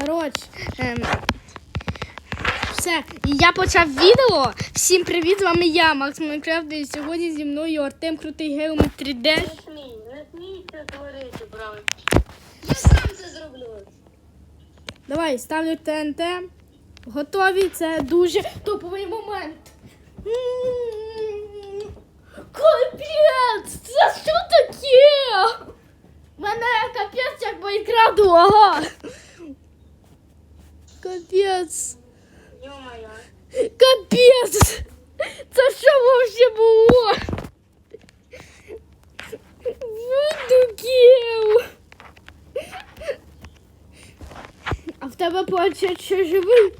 Коротше, ем, все, і я почав відео. Всім привіт, з вами я, Макс Майнкрафт, і сьогодні зі мною Артем Крутий Геометр 3D. Не смій, не смій це творити, брат. Я сам це зроблю. Давай, ставлю ТНТ. Готові, це дуже топовий момент. Капець! Це що таке? Мене капець як Майнкрафт, ага. Капець. Йо-моє. Капець! Це що вообще було? Видуків! А в тебе планшет ще живий?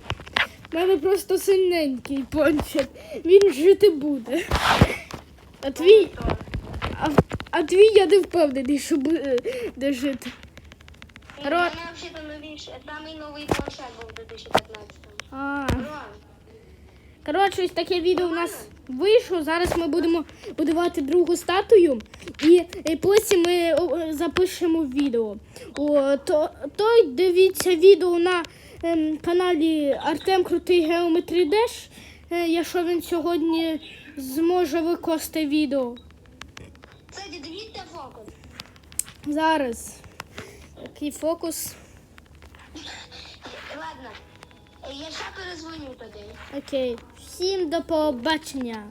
У мене просто сильненький планшет. Він жити буде. А твій, а, а твій я не впевнений, що буде де жити. У Ро- мене взагалі новіший, самий новий планшет був у 2015 А. Рон, Коротше, ось таке відео у нас вийшло. Зараз ми будемо будувати другу статую, і, і потім ми запишемо відео. О, то, то дивіться відео на ем, каналі Артем Крутий Геометрі Деш, е, якщо він сьогодні зможе викласти відео. Кстати, дивіться фокус. Зараз. Який фокус? Ладно, я ще перезвоню тоді. Окей. Всім до побачення.